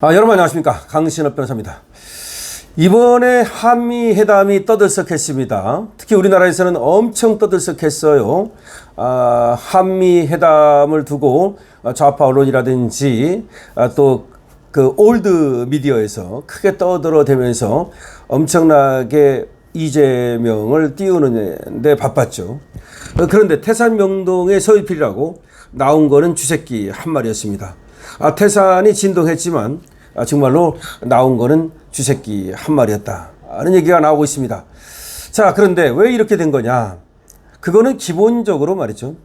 아, 여러분 안녕하십니까. 강신업 변호사입니다. 이번에 한미 회담이 떠들썩했습니다. 특히 우리나라에서는 엄청 떠들썩했어요. 아, 한미 회담을 두고 좌파 언론이라든지 아, 또그 올드 미디어에서 크게 떠들어대면서 엄청나게 이재명을 띄우는데 바빴죠. 그런데 태산 명동의 서울필이라고 나온 거는 주새끼 한 마리였습니다. 아, 태산이 진동했지만 아, 정말로 나온 거는 쥐새끼 한 마리였다. 하는 얘기가 나오고 있습니다. 자, 그런데 왜 이렇게 된 거냐? 그거는 기본적으로 말이죠.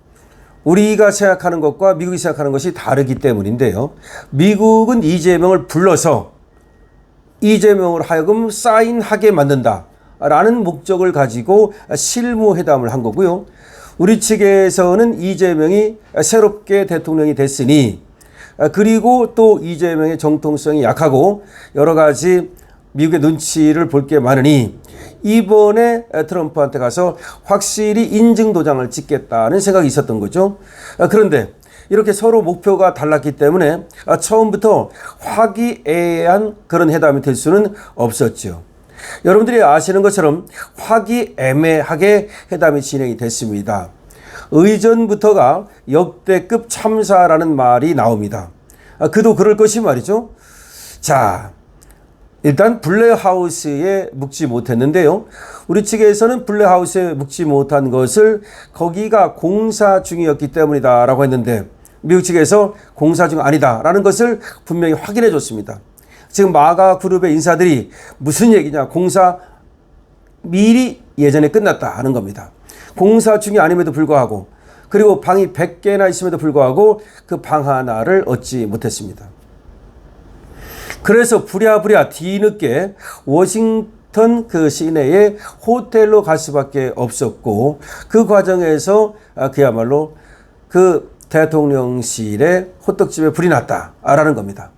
우리가 생각하는 것과 미국이 생각하는 것이 다르기 때문인데요. 미국은 이재명을 불러서 이재명을 하여금 사인하게 만든다. 라는 목적을 가지고 실무회담을 한 거고요. 우리 측에서는 이재명이 새롭게 대통령이 됐으니 아, 그리고 또 이재명의 정통성이 약하고 여러 가지 미국의 눈치를 볼 게 많으니 이번에 트럼프한테 가서 확실히 인증 도장을 찍겠다는 생각이 있었던 거죠. 아, 그런데 이렇게 서로 목표가 달랐기 때문에 아, 처음부터 화기애애한 그런 회담이 될 수는 없었죠. 여러분들이 아시는 것처럼 화기애매하게 회담이 진행이 됐습니다. 의전부터가 역대급 참사라는 말이 나옵니다. 아, 그도 그럴 것이 말이죠. 자, 일단 블레하우스에 묵지 못했는데요. 우리 측에서는 블레하우스에 묵지 못한 것을 거기가 공사 중이었기 때문이다라고 했는데 미국 측에서 공사 중 아니다라는 것을 분명히 확인해 줬습니다. 지금 마가 그룹의 인사들이 무슨 얘기냐? 공사 미리 예전에 끝났다 하는 겁니다. 공사 중이 아님에도 불구하고 그리고 방이 100개나 있음에도 불구하고 그 방 하나를 얻지 못했습니다. 그래서 부랴부랴 뒤늦게 워싱턴 그 시내에 호텔로 갈 수밖에 없었고 그 과정에서 아, 그야말로 그 대통령실에 호떡집에 불이 났다라는 겁니다.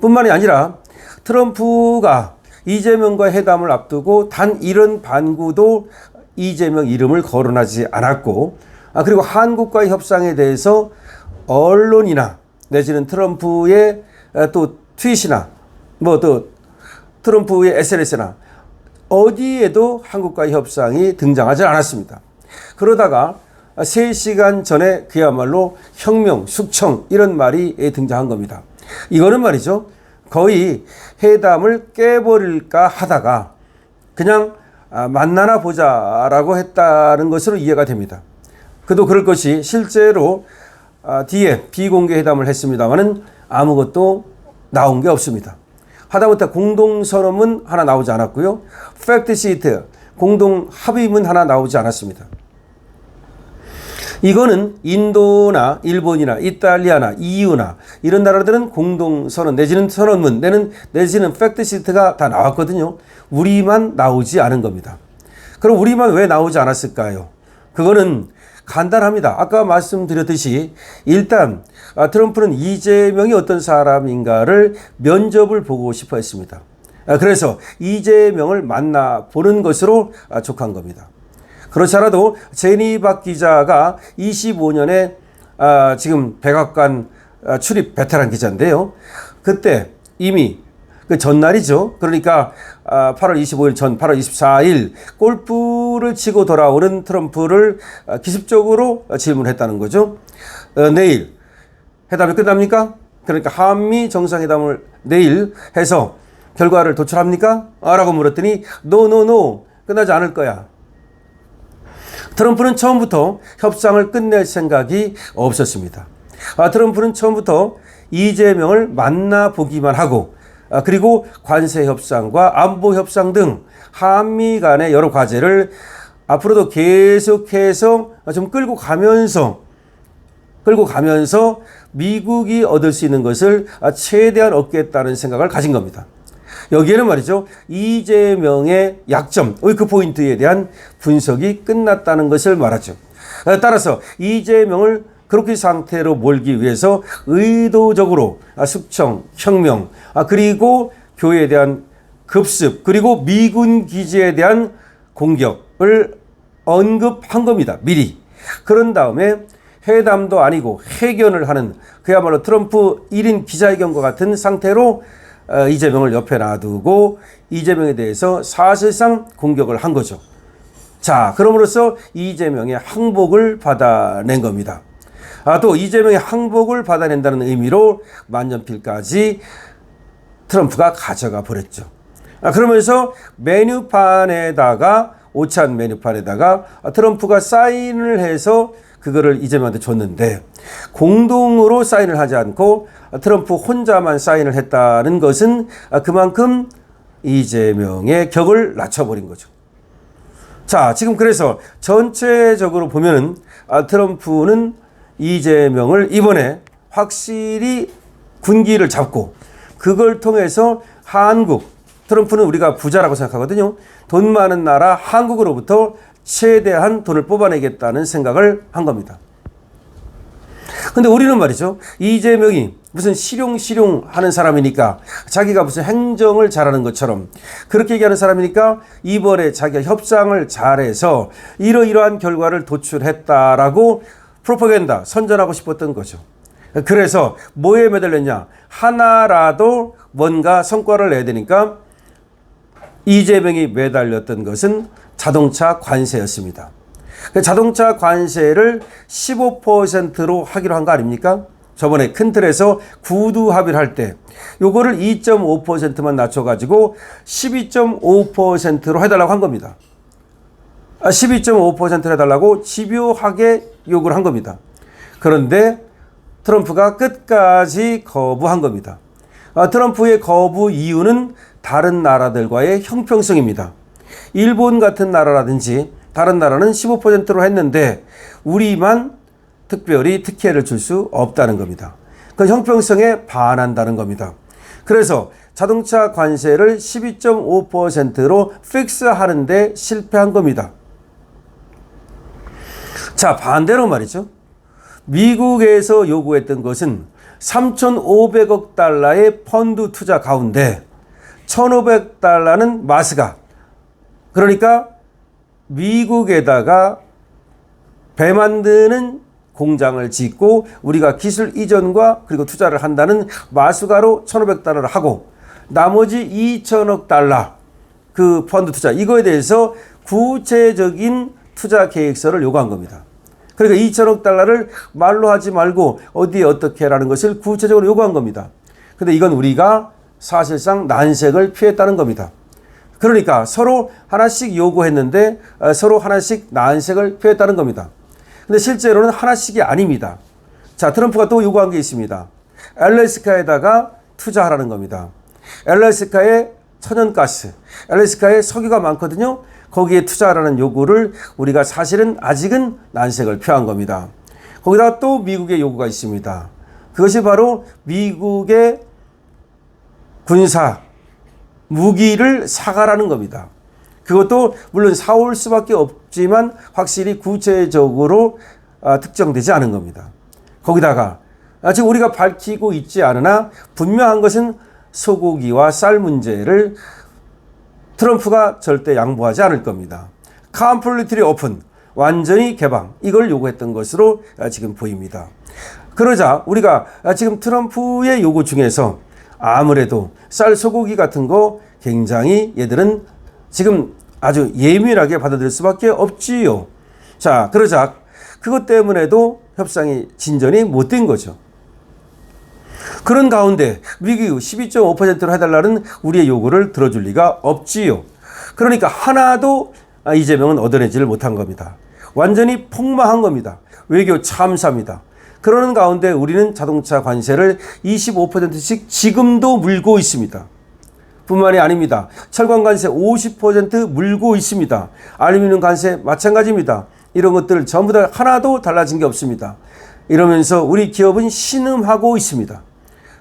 뿐만이 아니라 트럼프가 이재명과 회담을 앞두고 단 이런 반구도 이재명 이름을 거론하지 않았고 아 그리고 한국과의 협상에 대해서 언론이나 내지는 트럼프의 또 트윗이나 뭐 또 트럼프의 SNS나 어디에도 한국과의 협상이 등장하지 않았습니다. 그러다가 3시간 전에 그야말로 혁명, 숙청 이런 말이 등장한 겁니다. 이거는 말이죠. 거의 회담을 깨버릴까 하다가 그냥 아, 만나나 보자라고 했다는 것으로 이해가 됩니다. 그도 그럴 것이 실제로 아, 뒤에 비공개 회담을 했습니다만은 아무것도 나온 게 없습니다. 하다못해 공동선언문 하나 나오지 않았고요. 팩트 시트, 공동 합의문 하나 나오지 않았습니다. 이거는 인도나 일본이나 이탈리아나 EU나 이런 나라들은 공동 선언 내지는 선언문 내는 내지는 팩트 시트가 다 나왔거든요. 우리만 나오지 않은 겁니다. 그럼 우리만 왜 나오지 않았을까요? 그거는 간단합니다. 아까 말씀드렸듯이 일단 아, 트럼프는 이재명이 어떤 사람인가를 면접을 보고 싶어 했습니다. 아, 그래서 이재명을 만나 보는 것으로 아, 족한 겁니다. 그렇지 않아도 제니 박 기자가 25년에 아, 지금 백악관 아, 출입 베테랑 기자인데요. 그때 이미 그 전날이죠. 그러니까 아, 8월 25일 전 8월 24일 골프를 치고 돌아오는 트럼프를 아, 기습적으로 질문했다는 거죠. 어, 내일 회담이 끝납니까? 그러니까 한미 정상회담을 내일 해서 결과를 도출합니까? 아, 라고 물었더니 노노노. 끝나지 않을 거야. 트럼프는 처음부터 협상을 끝낼 생각이 없었습니다. 아, 트럼프는 처음부터 이재명을 만나보기만 하고 아, 그리고 관세 협상과 안보 협상 등 한미 간의 여러 과제를 앞으로도 계속해서 좀 끌고 가면서 끌고 가면서 미국이 얻을 수 있는 것을 최대한 얻겠다는 생각을 가진 겁니다. 여기에는 말이죠. 이재명의 약점, 그 포인트에 대한 분석이 끝났다는 것을 말하죠. 따라서 이재명을 그렇게 상태로 몰기 위해서 의도적으로 숙청, 혁명, 그리고 교회에 대한 급습, 그리고 미군 기지에 대한 공격을 언급한 겁니다. 미리. 그런 다음에 회담도 아니고 회견을 하는 그야말로 트럼프 1인 기자회견과 같은 상태로 어, 이재명을 옆에 놔두고 이재명에 대해서 사실상 공격을 한 거죠. 자, 그럼으로써 이재명의 항복을 받아낸 겁니다. 아, 또 이재명의 항복을 받아낸다는 의미로 만년필까지 트럼프가 가져가 버렸죠. 아, 그러면서 메뉴판에다가 오찬 메뉴판에다가 트럼프가 사인을 해서 그거를 이재명한테 줬는데 공동으로 사인을 하지 않고 트럼프 혼자만 사인을 했다는 것은 그만큼 이재명의 격을 낮춰버린 거죠. 자, 지금 그래서 전체적으로 보면은 아, 트럼프는 이재명을 이번에 확실히 군기를 잡고 그걸 통해서 한국, 트럼프는 우리가 부자라고 생각하거든요. 돈 많은 나라 한국으로부터 최대한 돈을 뽑아내겠다는 생각을 한 겁니다. 근데 우리는 말이죠. 이재명이 무슨 실용 실용 하는 사람이니까 자기가 무슨 행정을 잘하는 것처럼 그렇게 얘기하는 사람이니까 이번에 자기가 협상을 잘해서 이러이러한 결과를 도출했다라고 프로파간다 선전하고 싶었던 거죠. 그래서 뭐에 매달렸냐? 하나라도 뭔가 성과를 내야 되니까 이재명이 매달렸던 것은 자동차 관세였습니다. 그 자동차 관세를 15%로 하기로 한 거 아닙니까? 저번에 큰 틀에서 구두 합의를 할 때 요거를 2.5%만 낮춰가지고 12.5%로 해달라고 한 겁니다. 12.5%를 해달라고 집요하게 요구를 한 겁니다. 그런데 트럼프가 끝까지 거부한 겁니다. 아, 트럼프의 거부 이유는 다른 나라들과의 형평성입니다. 일본 같은 나라라든지 다른 나라는 15%로 했는데 우리만 특별히 특혜를 줄 수 없다는 겁니다. 그 형평성에 반한다는 겁니다. 그래서 자동차 관세를 12.5%로 픽스하는데 실패한 겁니다. 자, 반대로 말이죠. 미국에서 요구했던 것은 3,500억 달러의 펀드 투자 가운데 1,500달러는 마스가 그러니까 미국에다가 배 만드는 공장을 짓고 우리가 기술 이전과 그리고 투자를 한다는 마수가로 1,500달러를 하고 나머지 2천억 달러 그 펀드 투자 이거에 대해서 구체적인 투자 계획서를 요구한 겁니다. 그러니까 2천억 달러를 말로 하지 말고 어디에 어떻게 라는 것을 구체적으로 요구한 겁니다. 근데 이건 우리가 사실상 난색을 피했다는 겁니다. 그러니까 서로 하나씩 요구했는데 어, 서로 하나씩 난색을 표했다는 겁니다. 근데 실제로는 하나씩이 아닙니다. 자, 트럼프가 또 요구한 게 있습니다. 엘래스카에다가 투자하라는 겁니다. 엘래스카에 천연가스, 엘래스카에 석유가 많거든요. 거기에 투자하라는 요구를 우리가 사실은 아직은 난색을 표한 겁니다. 거기다가 또 미국의 요구가 있습니다. 그것이 바로 미국의 군사 무기를 사가라는 겁니다. 그것도 물론 사올 수밖에 없지만 확실히 구체적으로 아, 특정되지 않은 겁니다. 거기다가 아, 지금 우리가 밝히고 있지 않으나 분명한 것은 소고기와 쌀 문제를 트럼프가 절대 양보하지 않을 겁니다. 컴플리트리 오픈 완전히 개방 이걸 요구했던 것으로 아, 지금 보입니다. 그러자 우리가 지금 트럼프의 요구 중에서 아무래도 쌀 소고기 같은 거 굉장히 얘들은 지금 아주 예민하게 받아들일 수밖에 없지요. 자, 그러자 그것 때문에도 협상이 진전이 못 된 거죠. 그런 가운데 미국 12.5%로 해달라는 우리의 요구를 들어줄 리가 없지요. 그러니까 하나도 이재명은 얻어내지를 못한 겁니다. 완전히 폭망한 겁니다. 외교 참사입니다. 그러는 가운데 우리는 자동차 관세를 25%씩 지금도 물고 있습니다. 뿐만이 아닙니다. 철강 관세 50% 물고 있습니다. 알루미늄 관세 마찬가지입니다. 이런 것들 전부 다 하나도 달라진 게 없습니다. 이러면서 우리 기업은 신음하고 있습니다.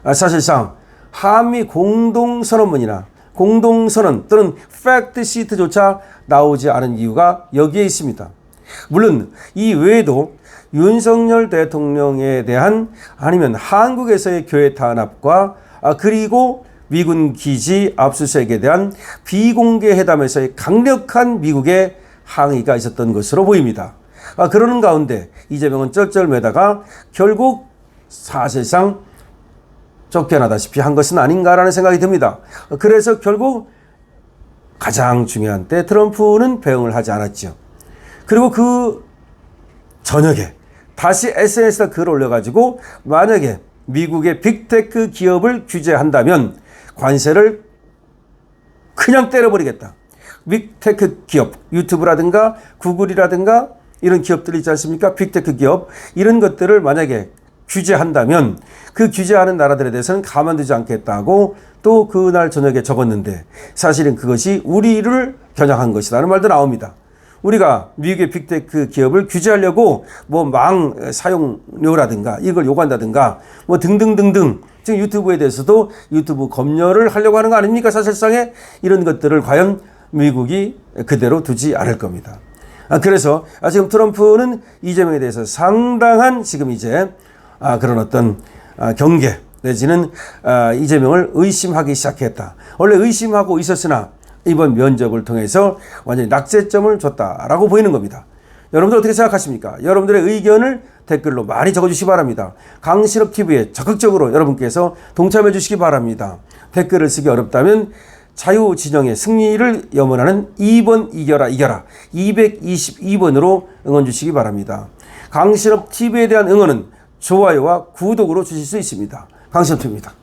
아, 사실상 한미 공동선언문이나 공동선언 또는 팩트 시트조차 나오지 않은 이유가 여기에 있습니다. 물론 이 외에도 윤석열 대통령에 대한 아니면 한국에서의 교회 탄압과 아, 그리고 미군 기지 압수수색에 대한 비공개 회담에서의 강력한 미국의 항의가 있었던 것으로 보입니다. 아, 그러는 가운데 이재명은 쩔쩔매다가 결국 사실상 쫓겨나다시피 한 것은 아닌가라는 생각이 듭니다. 그래서 결국 가장 중요한 때 트럼프는 배응을 하지 않았죠. 그리고 그 저녁에 다시 SNS에 글을 올려가지고 만약에 미국의 빅테크 기업을 규제한다면 관세를 그냥 때려버리겠다. 빅테크 기업, 유튜브라든가 구글이라든가 이런 기업들이 있지 않습니까? 빅테크 기업. 이런 것들을 만약에 규제한다면 그 규제하는 나라들에 대해서는 가만두지 않겠다고 또 그날 저녁에 적었는데 사실은 그것이 우리를 겨냥한 것이라는 말도 나옵니다. 우리가 미국의 빅테크 기업을 규제하려고 뭐 망 사용료라든가 이걸 요구한다든가 뭐 등등등등 지금 유튜브에 대해서도 유튜브 검열을 하려고 하는 거 아닙니까? 사실상에 이런 것들을 과연 미국이 그대로 두지 않을 겁니다. 아, 그래서 아, 지금 트럼프는 이재명에 대해서 상당한 지금 이제 아, 그런 어떤 아, 경계 내지는 아, 이재명을 의심하기 시작했다. 원래 의심하고 있었으나 이번 면접을 통해서 완전히 낙제점을 줬다라고 보이는 겁니다. 여러분들 어떻게 생각하십니까? 여러분들의 의견을 댓글로 많이 적어주시기 바랍니다. 강신업 TV에 적극적으로 여러분께서 동참해 주시기 바랍니다. 댓글을 쓰기 어렵다면 자유 진영의 승리를 염원하는 2번 이겨라 이겨라 222번으로 응원 주시기 바랍니다. 강신업 TV에 대한 응원은 좋아요와 구독으로 주실 수 있습니다. 강신업 TV입니다.